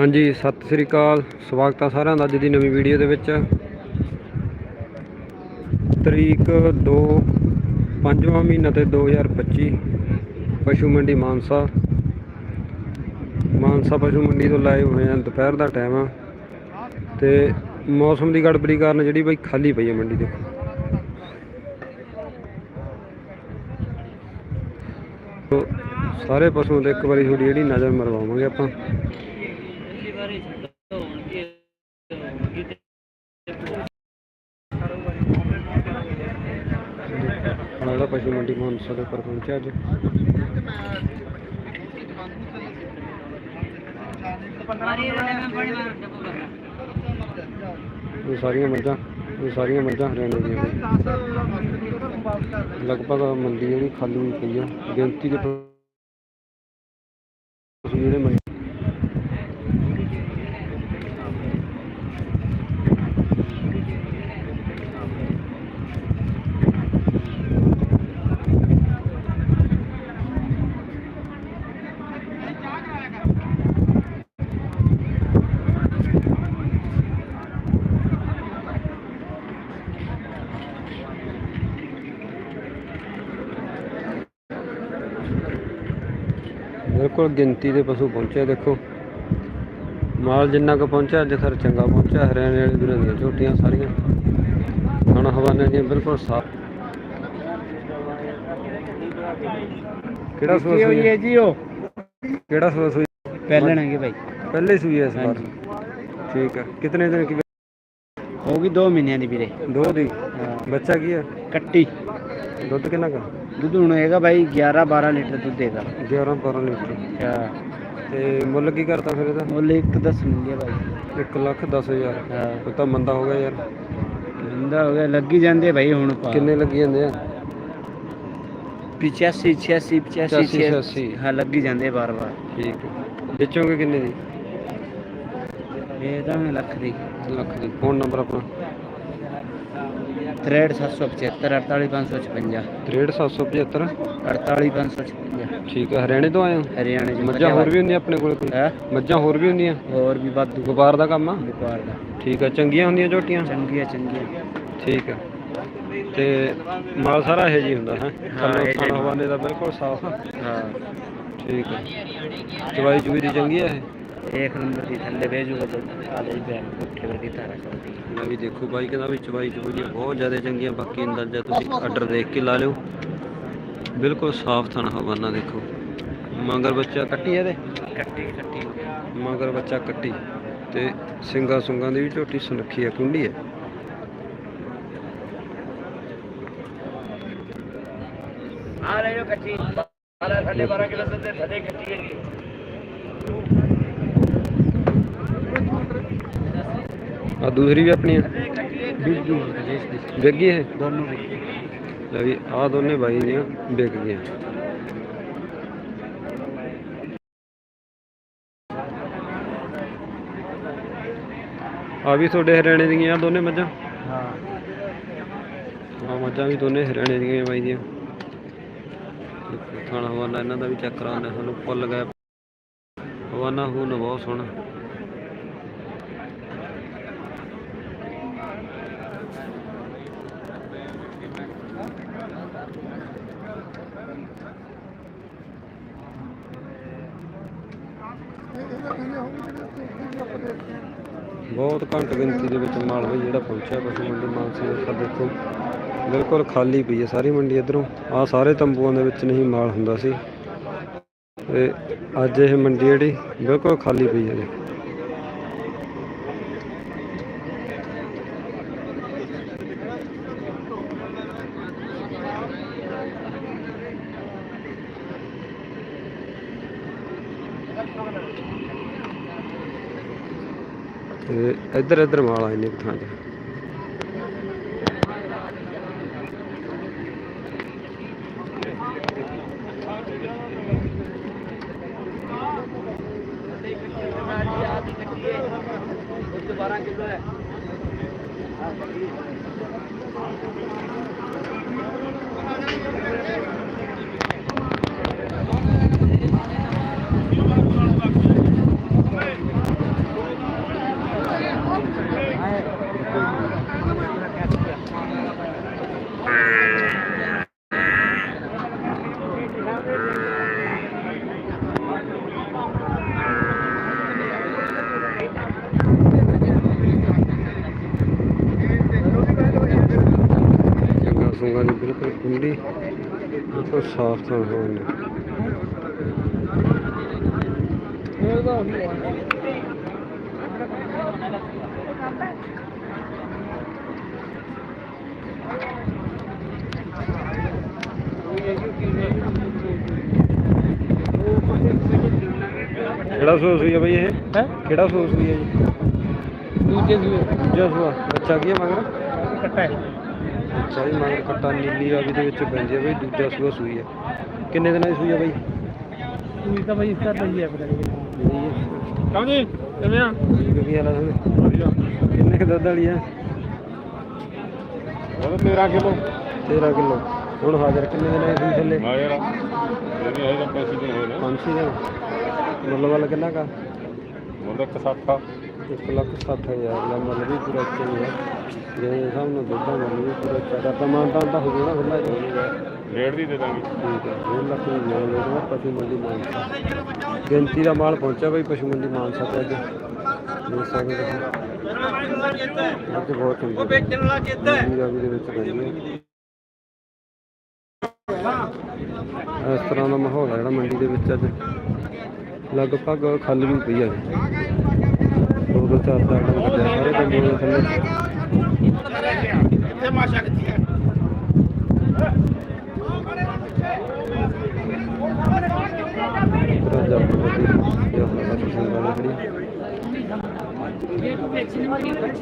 ਹਾਂਜੀ, ਸਤਿ ਸ੍ਰੀ ਅਕਾਲ। ਸਵਾਗਤ ਆ ਸਾਰਿਆਂ ਦਾ ਅੱਜ ਦੀ ਨਵੀਂ ਵੀਡੀਓ ਦੇ ਵਿੱਚ। ਤਰੀਕ 2 ਪੰਜਵਾਂ ਮਹੀਨਾ ਤੇ 2025 ਪਸ਼ੂ ਮੰਡੀ ਮਾਨਸਾ। ਮਾਨਸਾ ਪਸ਼ੂ ਮੰਡੀ ਤੋਂ ਲਾਈਵ ਹੋਏ ਆ, ਦੁਪਹਿਰ ਦਾ ਟਾਈਮ ਆ। ਤੇ ਮੌਸਮ ਦੀ ਗੜਬੜੀ ਕਾਰਨ ਜਿਹੜੀ ਬਈ ਖਾਲੀ ਪਈ ਹੈ ਮੰਡੀ ਦੇਖੋ। ਸਾਰੇ ਪਸ਼ੂਆਂ ਤੇ ਇੱਕ ਵਾਰੀ ਤੁਹਾਡੀ ਜਿਹੜੀ ਨਜ਼ਰ ਮਰਵਾਵਾਂਗੇ ਆਪਾਂ ਜਿਹੜਾ ਪਸ਼ੂ ਮੰਡੀ ਮਾਨਸਾ ਦੇ ਉੱਪਰ ਪਹੁੰਚਿਆ ਅੱਜ ਇਹ ਸਾਰੀਆਂ ਮੱਝਾਂ ਇਹ ਸਾਰੀਆਂ ਮੱਝਾਂ ਹਰਿਆਣੇ ਦੀਆਂ। ਲਗਭਗ ਮੰਡੀ ਜਿਹੜੀ ਖਾਲੀ ਹੋਈ ਪਈ ਆ ਗਿਣਤੀ ਦੇ ਜਿਹੜੇ ਮੰਡੀ ਬਿਲਕੁਲ ਗਿਣਤੀ ਦੇ ਪਸ਼ੂ ਪਹੁੰਚੇ ਦੇਖੋ। ਮਾਲ ਜਿੰਨਾ ਕੁ ਪਹੁੰਚਿਆ ਅੱਜ ਖਰ ਚੰਗਾ ਪਹੁੰਚਿਆ। ਹਰਿਆਣੇ ਵਾਲੇ ਵੀਰਾਂ ਦੀਆਂ ਝੋਟੀਆਂ ਸਾਰੀਆਂ। ਖਾਣਾ ਹਵਾਨੇ ਦੀਆਂ ਬਿਲਕੁਲ ਸਾਫ਼ ਕਿਹੜਾ ਸੂਆ ਸੂਈ ਹੈ? ਜੀ ਉਹ। ਕਿਹੜਾ ਸੂਆ ਸੂਈ ਪਹਿਲਣਗੇ ਭਾਈ। ਪਹਿਲੇ ਸੂਈ ਹੈ ਇਸ ਵਾਰ। ਠੀਕ ਹੈ। ਕਿਤਨੇ ਦਿਨ ਕੀ ਹੋ ਗਈ 2 ਮਹੀਨਿਆਂ ਦੀ ਵੀਰੇ। ਦੋ ਦੀ। ਹਾਂ। ਬੱਚਾ ਕੀ ਹੈ? ਕੱਟੀ। ਦੁੱਧ ਕਿੰਨਾ ਕਾ? ਦੁੱਧ ਹੁਣ ਹੈਗਾ ਭਾਈ 11 12 ਲੀਟਰ ਦੁੱਧ ਦੇਗਾ 11 12 ਲੀਟਰ। ਹਾਂ। ਤੇ ਮੁੱਲ ਕੀ ਕਰਤਾ ਫਿਰ ਇਹਦਾ? ਮੁੱਲ ਇੱਕ ਦਸ ਮਿਲਿਆ ਭਾਈ 1 ਲੱਖ 10000 ਹਾਂ। ਉਹ ਤਾਂ ਮੰਦਾ ਹੋ ਗਿਆ ਯਾਰ। ਬੰਦਾ ਹੋ ਗਿਆ ਲੱਗੀ ਜਾਂਦੇ ਭਾਈ ਹੁਣ ਪਾ ਕਿੰਨੇ ਲੱਗੀ ਜਾਂਦੇ ਆ? 85 86 85 86, ਹਾਂ ਲੱਗੀ ਜਾਂਦੇ ਬਾਰ ਬਾਰ। ਠੀਕ ਹੈ। ਵੇਚੋਗੇ ਕਿੰਨੇ ਦੀ? ਇਹ ਤਾਂ ਲੱਖ ਦੀ। ਲੱਖ ਦੀ। ਫੋਨ ਨੰਬਰ ਆਪਣਾ। 63775 48556 63775 48556 ਠੀਕ ਹੈ ਹਰਿਆਣੇ ਤੋਂ ਆਏ ਹੋ ਹਰਿਆਣੇ ਚ ਮੱਝਾਂ ਹੋਰ ਵੀ ਹੁੰਦੀਆਂ ਆਪਣੇ ਕੋਲ ਕੋਈ ਹੈ ਮੱਝਾਂ ਹੋਰ ਵੀ ਹੁੰਦੀਆਂ ਹੋਰ ਵੀ ਵਾਧੂ ਵਪਾਰ ਦਾ ਕੰਮ ਆ ਵਪਾਰ ਦਾ ਠੀਕ ਹੈ ਚੰਗੀਆਂ ਹੁੰਦੀਆਂ ਝੋਟੀਆਂ ਚੰਗੀਆਂ ਚੰਗੀਆਂ ਠੀਕ ਹੈ ਤੇ ਮਾਲ ਸਾਰਾ ਇਹ ਜੀ ਹੁੰਦਾ ਹੈ ਹਾਂ, ਇਹ ਖਾਣਾ ਜਿਹੀ। ਹਵਾਲੇ ਦਾ ਬਿਲਕੁਲ ਸਾਫ਼ ਆ ਹਾਂ ਠੀਕ ਹੈ ਚਵਾਈ ਚੁਈ ਦੀ ਚੰਗੀ ਹੈ ਇਹ ਇੱਕ ਨੰਬਰ ਦੀ ਥੱਲੇ ਭੇਜੂਗਾ ਤਾਂ ਆਲੇ ਹੀ ਬੈਗ ਉੱਠੇ ਵਰਗੀ ਤਾਰਾ ਕਰਦੀ। ਮੈਂ ਵੀ ਦੇਖੋ ਬਾਈ ਕਹਿੰਦਾ ਵੀ ਚਵਾਈ ਦੀ ਬਹੁਤ ਜ਼ਿਆਦਾ ਚੰਗੀ ਆ ਬਾਕੀ ਅੰਦਾਜ਼ਾ ਤੁਸੀਂ ਆਰਡਰ ਦੇਖ ਕੇ ਲਾ ਲਿਓ। ਬਿਲਕੁਲ ਸਾਫ਼ ਥਣ ਹਵਾਨਾ ਦੇਖੋ। ਮਗਰ ਬੱਚਾ ਕੱਟੀ ਇਹਦੇ? ਕੱਟੀ ਕੱਟੀ। ਮਗਰ ਬੱਚਾ ਕੱਟੀ। ਤੇ ਸਿੰਗਾ ਸੁੰਗਾਂ ਦੀ ਵੀ ਝੋਟੀ ਸੁਨੱਖੀ ਆ ਕੁੰਡੀ ਹੈ ਆ ਲੈ ਜੋ ਕੱਟੀ। ਆਲਾ ਥੱਲੇ 12 ਕਿਲੋ ਦੇ ਥੱਲੇ ਕੱਟੀ ਹੈਗੀ ਆ ਦੂਸਰੀ ਵੀ ਆਪਣੀ ਵਿਕ ਗਈ ਇਹ? ਦੋਨੋਂ ਲੈ ਵੀ ਆ ਦੋਨੇ ਬਾਈ ਦੀਆਂ ਵਿਕ ਗਈਆਂ। ਆ ਵੀ ਤੁਹਾਡੇ ਹਰਿਆਣੇ ਦੀਆਂ ਦੋਨੇ ਮੱਝਾਂ? ਹਾਂ। ਆ ਮੱਝਾਂ ਵੀ ਦੋਨੇ ਹਰਿਆਣੇ ਦੀਆਂ ਹੀ ਬਾਈ ਦੀਆਂ। ਥਾਣਾ ਹਵਾਨਾ ਇਹਨਾਂ ਦਾ ਵੀ ਚੈੱਕ ਕਰਾਉਂਦੇ ਸਾਨੂੰ ਫੁੱਲ ਗਿਆ ਹਵਾਨਾ ਹੂ ਨਾ ਬਹੁਤ ਸੋਹਣਾ। ਬਹੁਤ ਘੱਟ ਗਿਣਤੀ ਦੇ ਵਿੱਚ ਮਾਲ ਬਈ ਜਿਹੜਾ ਪਹੁੰਚਿਆ ਪਸ਼ੂ ਮੰਡੀ ਮਾਨਸਾ ਦੇ ਦੇਖੋ ਬਿਲਕੁਲ ਖਾਲੀ ਪਈ ਹੈ ਸਾਰੀ ਮੰਡੀ ਇਧਰੋਂ। ਆ ਸਾਰੇ ਤੰਬੂਆਂ ਦੇ ਵਿੱਚ ਨਹੀਂ ਮਾਲ ਹੁੰਦਾ ਸੀ। ਤੇ ਅੱਜ ਇਹ ਮੰਡੀ ਜਿਹੜੀ ਬਿਲਕੁਲ ਖਾਲੀ ਪਈ ਹੈ ਜੀ ਤੇ ਇੱਧਰ ਇੱਧਰ ਮਾਲ ਆਏ ਨੇ ਥਾਂ 'ਚ ਕਿਹੜਾ ਸੂਸ ਹੋਈ ਹੈ ਬਈ ਇਹ? ਹੈ? ਕਿਹੜਾ ਸੂਸ ਹੋਈ ਹੈ ਜੀ? ਦੂਜੇ ਸੂਏ। ਦੂਜਾ ਸੂਆ। ਬੱਚਾ ਕੀ ਹੈ ਮਗਰ? ਕੱਟਾ ਹੈ। ਅੱਛਾ ਜੀ ਮਗਰ ਕੱਟਾ ਨੀਲੀ ਰਾਵੀ ਦੇ ਵਿੱਚ ਪੈਂਦੀ ਬਈ ਦੂਜਾ ਸੂਆ ਸੂਈ ਹੈ ਕਿੰਨੇ ਦਿਨਾਂ ਦੀ ਸੂਈ ਹੈ ਬਈ? ਸੂਈ ਤਾਂ ਬਈ ਇਸ ਤਰ੍ਹਾਂ ਹੀ ਹੈ ਪਤਾ ਨਹੀਂ ਕਹਾਂ ਜੀ ਕਿਵੇਂ ਆ? ਕੀ ਹਾਲ ਹੈ ਤੁਹਾਨੂੰ ਕਿੰਨੇ ਕੁ ਦੁੱਧ ਵਾਲੀ ਹੈ ਉਹ 13 ਕਿਲੋ। 13 ਕਿਲੋ। ਹੁਣ ਹਾਜ਼ਰ ਕਿੰਨੇ ਦਿਨਾਂ ਦੀ ਸੂਈ ਥੱਲੇ? ਮੈਂ ਯਾਰ ਇਹਦੀ ਹੈ ਤਾਂ ਪੈਸੇ ਦੇ ਹੋਏ ਨੇ ਪੰਜ ਛੇ ਦਿਨ ਮੁੱਲ ਵੱਲ ਕਿੰਨਾ ਕਾ ਮੁੰਡਾ 160 ਇੱਕ ਲੱਖ ਸੱਠ ਹਜ਼ਾਰ ਦਾ ਮੁੱਲ ਵੀ ਪੂਰਾ ਹੈ ਜਿਵੇਂ ਹਿਸਾਬ ਨਾਲ ਦੁੱਧ ਦਾ ਮੁੱਲ ਵੀ ਪੂਰਾ ਚੰਗਾ ਤਾਂ ਮਾਨਤਾ ਤਾਂ ਹੋ ਜਾਣਾ ਖੁੱਲਾ ਠੀਕ ਰੇਟ ਦੀ ਦੇ ਦਾਂਗੇ। ਹੈ 2 ਲੱਖ ਦੀ ਮਾਲ ਲੈਣਾ ਪਸ਼ੂ ਮੰਡੀ ਮਾਨਸਾ ਗਿਣਤੀ ਦਾ ਮਾਲ ਪਹੁੰਚਿਆ ਬਈ ਪਸ਼ੂ ਮੰਡੀ ਮਾਨਸਾ ਤੇ ਅੱਜ ਦੇਖ ਸਕਦੇ ਹੋ। ਅੱਜ ਬਹੁਤ ਚੰਗੀ ਵੇਚਣ ਵਾਲਾ ਚੇਤਾ ਹੈ ਦੇ ਵਿੱਚ ਬਣੀ ਹੈ। ਇਸ ਤਰ੍ਹਾਂ ਦਾ ਮਾਹੌਲ ਹੈ ਜਿਹੜਾ ਮੰਡੀ ਦੇ ਵਿੱਚ ਅੱਜ। ਲਗਭਗ ਖਾਲੀ ਵੀ ਪਈ ਹੈ ਦੋ ਦੋ ਚਾਰ ਚਾਰ ਡੰਗ ਕੱਢਿਆ ਸਾਰੇ ਡੰਗਾਂ ਦੇ ਥੱਲੇ ਇੱਥੇ ਮਾਸ਼ਾ ਕਿੱਥੇ ਹੈ? ਪੂਰਾ ਜੱਟ ਵੱਡੀ ਇਹ ਹੋਣਾ ਪਸੰਦ ਵਾਲੀ ਖੜੀ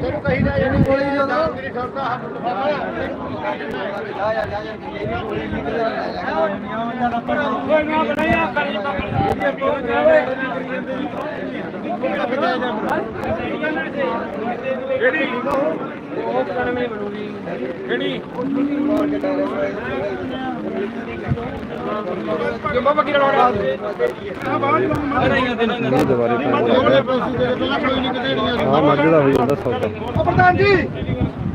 ਤੈਨੂੰ ਕਹੀ ਜਾ ਜਿਹੜੀ ਗੋਲੀ ਦੀ ਹੁੰਦਾ ਤੇਰੀ ਖੜਦਾ ਨਹੀਂ ਦੁਬਾਰੇ ਪੰਜ ਹਾਂ ਮੱਝ ਦਾ ਹੋ ਜਾਂਦਾ ਸੌਦਾ। ਪ੍ਰਧਾਨ ਜੀ!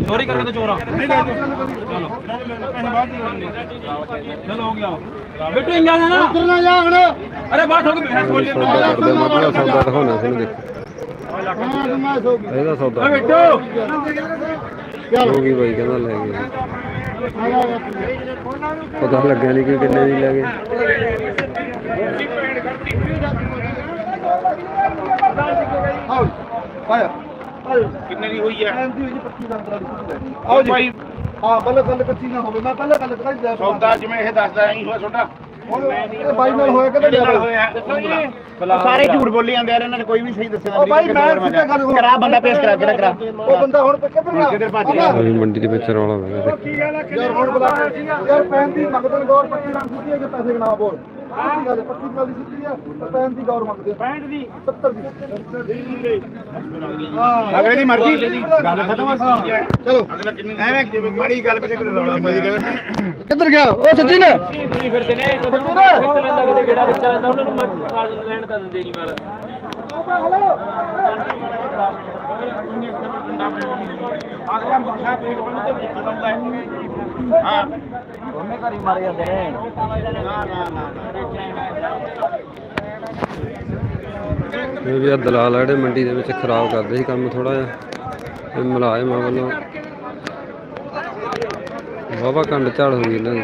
ਚੋਰੀ ਕਰਕੇ ਤਾਂ ਚੋਰਾ ਨਹੀਂ ਲੈ ਚਲੋ। ਚਲੋ ਹੋ ਗਿਆ। ਬਿੱਟੂ ਇੰਗਾ ਨਾ ਉੱਧਰ ਨਾ ਜਾ ਹੁਣ। ਅਰੇ ਬਾਠ ਹੋ ਕੇ ਬੈਠ ਇਹ ਸੌਦਾ ਦਿਖਾਉਣਾ ਤੁਹਾਨੂੰ ਦੇਖੋ। ਸੋ ਇਹਦਾ ਸੌਦਾ। ਬਿੱਟੂ। ਹੋ ਗਈ ਬਾਈ ਕਹਿੰਦਾ ਲੈ ਗਏ। ਪਤਾ ਲੱਗਿਆ ਨਹੀਂ ਕਿ ਕਿੰਨੇ ਦੀ ਲੈ ਗਏ। ਆਓ ਆਇਆ। ਕਿੰਨੇ ਦੀ ਹੋਈ ਹੈ ਐਂਦੀ ਹੋਈ 25 ਦਾ ਆਓ ਜੀ। ਭਾਈ। ਹਾਂ ਪਹਿਲਾਂ ਗੱਲ ਕੱਚੀ ਨਾ ਹੋਵੇ। ਮੈਂ ਪਹਿਲਾਂ ਗੱਲ ਕਰਾਂ ਜੀ ਸੌਦਾ ਜਿਵੇਂ ਇਹ ਦੱਸਦਾ ਨਹੀਂ ਹੋਇਆ ਤੁਹਾਡਾ। ਹੁਣ ਬਾਈ ਨਾਲ ਹੋਇਆ ਹੋਇਆ? ਸਾਰੇ ਝੂਠ ਬੋਲੀ ਜਾਂਦੇ ਯਾਰ ਇਹਨਾਂ ਨੇ ਕੋਈ ਵੀ ਸਹੀ ਦੱਸਿਆ ਉਹ ਬਾਈ ਮੈਂ ਸਿੱਧਾ ਗੱਲ ਹੋ ਕਰਾ ਬੰਦਾ ਪੇਸ਼ ਕਰਾ ਕਿਹੜਾ ਕਰਾ? ਉਹ ਬੰਦਾ ਹੁਣ ਕਿੱਧਰ ਗਿਆ। ਕਿੱਧਰ ਭੱਜ ਗਿਆ? ਅभी ਮੰਡੀ ਦੇ ਵਿੱਚ ਰੌਲਾ ਪੈ ਗਿਆ। ਦੇਖੋ ਯਾਰ ਹੁਣ ਬੁਲਾ ਯਾਰ ਪੈਨ ਦੀ ਮੰਗਦੇ ਨੇ ਗੌਰ 25 ਲੱਖ ਸਿੱਧੀ ਹੈ ਕਿ ਪੈਸੇ ਗਣਾ ਬੋਲ 25 ਗੱਲ 25 ਗੱਲ ਦੀ ਸਿੱਧੀ ਹੈ ਤੇ ਪੈਨ ਦੀ ਗੌਰ ਮੰਗਦੇ 65 ਦੀ 70 ਦੀ ਹਾਂ ਅਗਲੇ ਦੀ ਮਰਜ਼ੀ ਗੱਲ ਖਤਮ ਆ ਚਲੋ ਅਗਲਾ ਕਿੰਨੀ ਐਵੇਂ ਜਿਵੇਂ ਮਾੜੀ ਗੱਲ ਪਿੱਛੇ ਕੋਈ ਰੌਲਾ ਪਾਈ ਜਾਵੇ ਕਿੱਧਰ ਗਿਆ? ਉਹ ਸੱਚੀ ਨੇ। ਫਿਰਦੇ ਨੇ ਸੱਚੀ ਨੇ ਲੱਗਦਾ ਜਿਹੜਾ ਬੱਚਾ ਰਹਿੰਦਾ ਉਹਨਾਂ ਨੂੰ ਮਾਰ ਲੈਣ ਤਾਂ ਦਿੰਦੇ ਨਹੀਂ ਮਾਰ ਅਗਲਾ ਮੱਖਾ ਪੇਟ ਬੰਨ ਤੇ ਵਿੱਚ ਦੋਨੇ ਘਰ ਇਹ ਵੀ ਦਲਾਲ ਜਿਹੜੇ ਮੰਡੀ ਦੇ ਵਿੱਚ ਖਰਾਬ ਕਰਦੇ ਸੀ ਕੰਮ ਥੋੜਾ ਜਿਹਾ। ਇਹ ਮੁਲਾਜ਼ਮਾਂ ਵੱਲੋਂ। ਵਾਵਾ ਕੰਡ ਝੜ ਹੋ ਗਈ ਇਹਨਾਂ ਦੀ।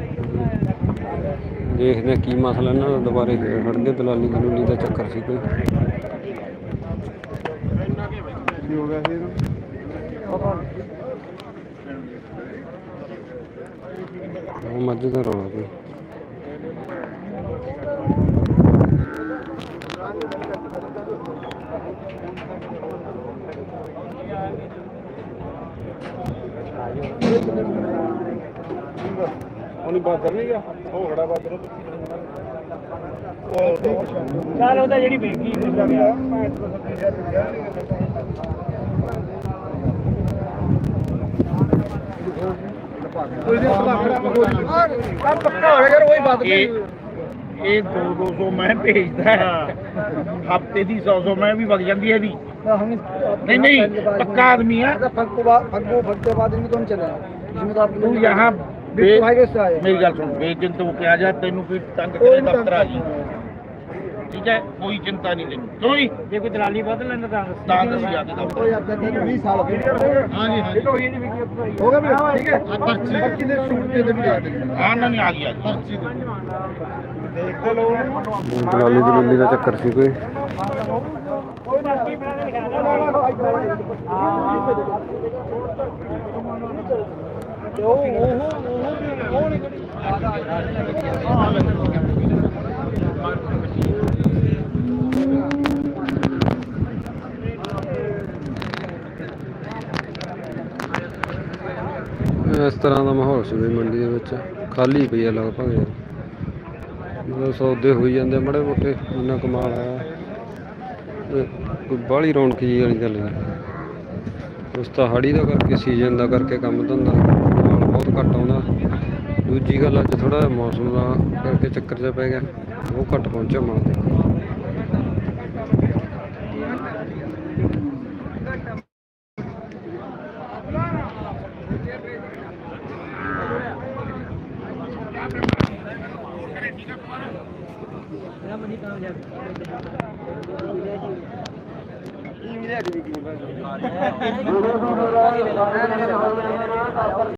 ਦੇਖਦੇ ਕੀ ਮਸਲਾ ਇਹਨਾਂ ਦਾ। ਦੁਬਾਰੇ ਹਟ ਗਏ ਦਲਾਲੀ ਦਲੂਲੀ ਦਾ ਚੱਕਰ ਸੀ ਕੋਈ। ਕੀ ਹੋ ਗਿਆ ਸੀ ਇਹਨੂੰ? ਉਹ ਮੱਝ ਦਾ ਰੌਲਾ ਕੋਈ ਉਹਨੇ ਬਾਦਰ ਨਹੀਂ ਗਿਆ ਉਹ ਖੜਾ ਬਾਦਰ ਚੱਲ ਉਹਦਾ ਜਿਹੜੀ ਵੇਖੀ ਕੋਈ ਨਹੀਂ ਪੱਕਾ ਪੱਕਾ ਹੋ ਗਿਆ ਯਾਰ ਉਹੀ ਬਾਤ ਇਹ ਇਹ 2 200 ਮੈਂ ਭੇਜਦਾ ਹਫਤੇ ਦੀ 100 100 ਮੈਂ ਵੀ ਵਗ ਜਾਂਦੀ ਹੈ ਵੀ नहीं नहीं पक्का आदमी है फंको फंको फंके बाद इनमें कौन चले इसमें तो आप तू यहाँ ਬੇ ਤੁਹਾਡੇ ਗੁੱਸਾ ਆਇਆ ਮੇਰੀ ਗੱਲ ਸੁਣ ਬੇਚਿੰਤ ਹੋ ਕੇ ਆ ਜਾ ਤੈਨੂੰ ਕੋਈ ਤੰਗ ਕਰੇ ਦਫ਼ਤਰ ਆ ਜੀ। ਠੀਕ ਹੈ ਕੋਈ ਚਿੰਤਾ ਨਹੀਂ ਲੈਣੀ ਕਿਉਂ ਜੀ? ਜੇ ਕੋਈ ਦਲਾਲੀ ਵੱਧ ਲੈਂਦਾ ਤਾਂ ਤਾਂ ਦੱਸੀ ਜਾ ਕੇ ਦਫ਼ਤਰ ਉਹ ਯਾਰ ਤੈਨੂੰ 20 ਸਾਲ ਹੋ ਗਏ। ਹਾਂ ਜੀ ਹਾਂ ਹੋ ਗਈ ਜੀ ਹੋ ਗਿਆ ਮੇਰਾ ਠੀਕ ਹੈ? ਪਰਚੀ। ਪਰਚੀ ਦੇ ਸ਼ੂਟ ਤੇ ਤੈਨੂੰ ਆ ਗਈ ਹਾਂ ਨਾ ਨਹੀਂ ਆ ਗਿਆ ਪਰਚੀ ਦੇ। ਦੇਖ ਲਓ ਦਲਾਲੀ ਦਲਾਲੀ ਦਾ ਚੱਕਰ ਸੀ ਕੋਈ। ਕੋਈ ਨਾ ਕੀ ਬਣਾ ਕੇ ਲਿਖਾ ਦੇ ਇਸ ਤਰ੍ਹਾਂ ਦਾ ਮਾਹੌਲ ਸੀ ਮੰਡੀ ਦੇ ਵਿੱਚ ਖਾਲੀ ਪਈ ਆ ਲਗਭਗ। ਯਾਰ ਜਦੋਂ ਸੌਦੇ ਹੋਈ ਜਾਂਦੇ ਮੜੇ ਮੋਟੇ ਇੰਨਾ ਕਮਾਲ ਆਇਆ। ਕੋਈ ਬਾਹਲੀ ਰੌਣਕ ਜੀ ਵਾਲੀ ਗੱਲ ਨਹੀਂ। ਉਸ ਤਾਂ ਹਾੜੀ ਦਾ ਕਰਕੇ, ਸੀਜ਼ਨ ਦਾ ਕਰਕੇ ਕੰਮ ਧੰਦਾ। ਬਹੁਤ ਘੱਟ ਆਉਂਦਾ। ਦੂਜੀ ਗੱਲ ਅੱਜ ਥੋੜਾ ਮੌਸਮ ਦਾ ਕਰਕੇ ਚੱਕਰ ਜਿਹਾ ਪੈ ਗਿਆ। ਉਹ ਘੱਟ ਪਹੁੰਚਿਆ ਮਾਲ ਦੇਖੋ